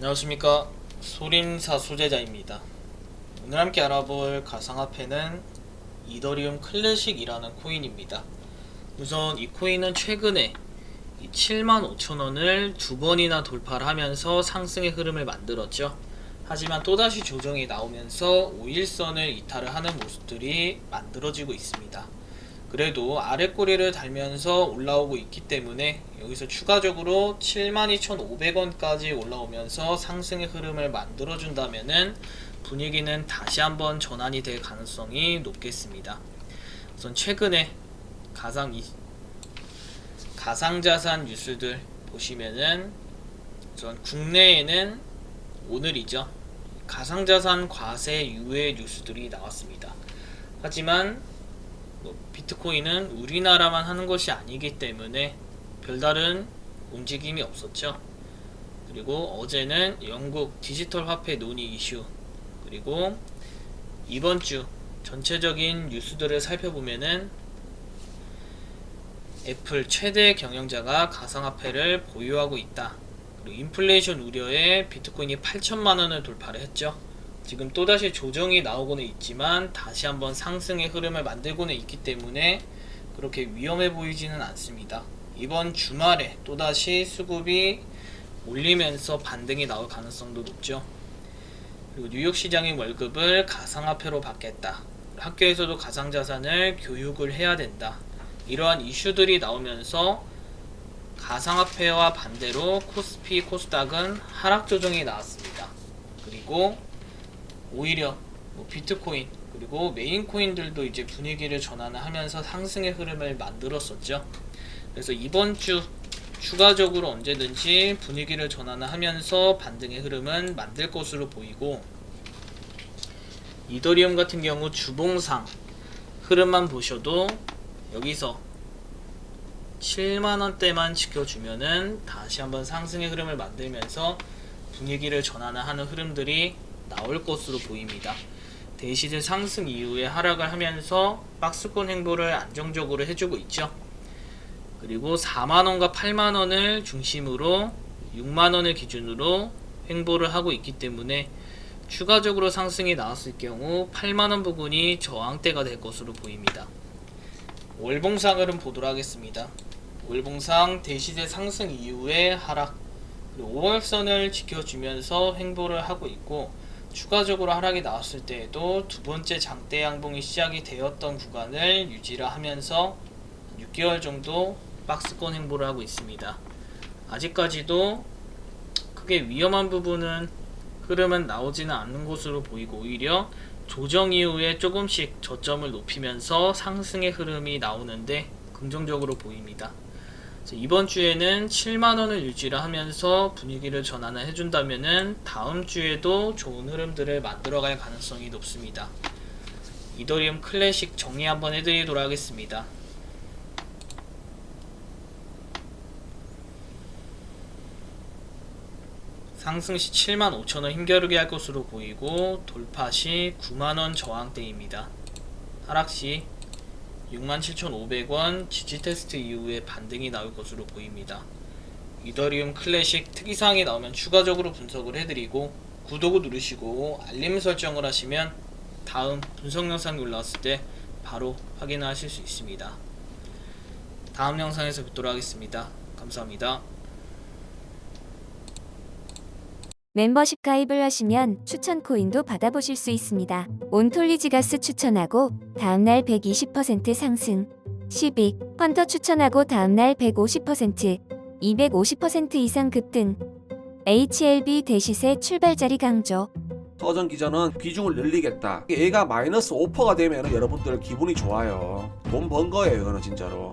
안녕하십니까. 소림사 소재자입니다. 오늘 함께 알아볼 가상화폐는 이더리움 클래식이라는 코인입니다. 우선 이 코인은 최근에 75,000원을 두 번이나 돌파를 하면서 상승의 흐름을 만들었죠. 하지만 또다시 조정이 나오면서 5일선을 이탈을 하는 모습들이 만들어지고 있습니다 그래도 아래 꼬리를 달면서 올라오고 있기 때문에 여기서 추가적으로 72,500원까지 올라오면서 상승의 흐름을 만들어 준다면은 분위기는 다시 한번 전환이 될 가능성이 높겠습니다. 우선 최근에 가상 이, 가상자산 뉴스들 보시면은 우선 국내에는 오늘이죠. 가상자산 과세 유예 뉴스들이 나왔습니다. 하지만 뭐 비트코인은 우리나라만 하는 것이 아니기 때문에 별다른 움직임이 없었죠. 그리고 어제는 영국 디지털 화폐 논의 이슈 그리고 이번 주 전체적인 뉴스들을 살펴보면은 애플 최대 경영자가 가상화폐를 보유하고 있다. 그리고 인플레이션 우려에 비트코인이 8천만 원을 돌파를 했죠. 지금 또다시 조정이 나오고는 있지만 다시 한번 상승의 흐름을 만들고는 있기 때문에 그렇게 위험해 보이지는 않습니다. 이번 주말에 또다시 수급이 올리면서 반등이 나올 가능성도 높죠. 그리고 뉴욕 시장의 월급을 가상화폐로 받겠다. 학교에서도 가상자산을 교육을 해야 된다. 이러한 이슈들이 나오면서 가상화폐와 반대로 코스피, 코스닥은 하락 조정이 나왔습니다. 그리고 오히려 뭐 비트코인 그리고 메인 코인들도 이제 분위기를 전환을 하면서 상승의 흐름을 만들었었죠. 그래서 이번 주 추가적으로 언제든지 분위기를 전환을 하면서 반등의 흐름은 만들 것으로 보이고 이더리움 같은 경우 주봉상 흐름만 보셔도 여기서 7만원대만 지켜주면은 다시 한번 상승의 흐름을 만들면서 분위기를 전환을 하는 흐름들이 나올 것으로 보입니다. 대시드 상승 이후에 하락을 하면서 박스권 행보를 안정적으로 해주고 있죠. 그리고 4만원과 8만원을 중심으로 6만원을 기준으로 횡보를 하고 있기 때문에 추가적으로 상승이 나왔을 경우 8만원 부분이 저항대가 될 것으로 보입니다. 월봉상을 보도록 하겠습니다. 월봉상 대시대 상승 이후에 하락 그리고 5월선을 지켜주면서 횡보를 하고 있고 추가적으로 하락이 나왔을 때에도 두 번째 장대 양봉이 시작이 되었던 구간을 유지를 하면서 6개월 정도 박스권 행보를 하고 있습니다. 아직까지도 크게 위험한 부분은 흐름은 나오지는 않는 것으로 보이고 오히려 조정 이후에 조금씩 저점을 높이면서 상승의 흐름이 나오는데 긍정적으로 보입니다. 이번 주에는 7만 원을 유지를 하면서 분위기를 전환을 해준다면은 다음 주에도 좋은 흐름들을 만들어갈 가능성이 높습니다. 이더리움 클래식 정리 한번 해드리도록 하겠습니다. 상승 시 7만 5천원 힘겨루게 할 것으로 보이고 돌파 시 9만원 저항대입니다. 하락 시 67,500원 지지 테스트 이후에 반등이 나올 것으로 보입니다. 이더리움 클래식 특이사항이 나오면 추가적으로 분석을 해드리고 구독을 누르시고 알림 설정을 하시면 다음 분석 영상이 올라왔을 때 바로 확인하실 수 있습니다. 다음 영상에서 뵙도록 하겠습니다. 감사합니다. 멤버십 가입을 하시면 추천 코인도 받아보실 수 있습니다. 온톨리지가스 추천하고 다음날 120% 상승. 12. 펀터 추천하고 다음날 150%, 250% 이상 급등. HLB 대시세 출발자리 강조. 서전 기자는 비중을 늘리겠다. 얘가 마이너스 5%가 되면 여러분들 기분이 좋아요. 돈 번 거예요, 이거는 진짜로.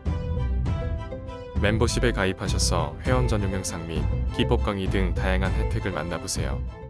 멤버십에 가입하셔서 회원 전용 영상 및 기법 강의 등 다양한 혜택을 만나보세요.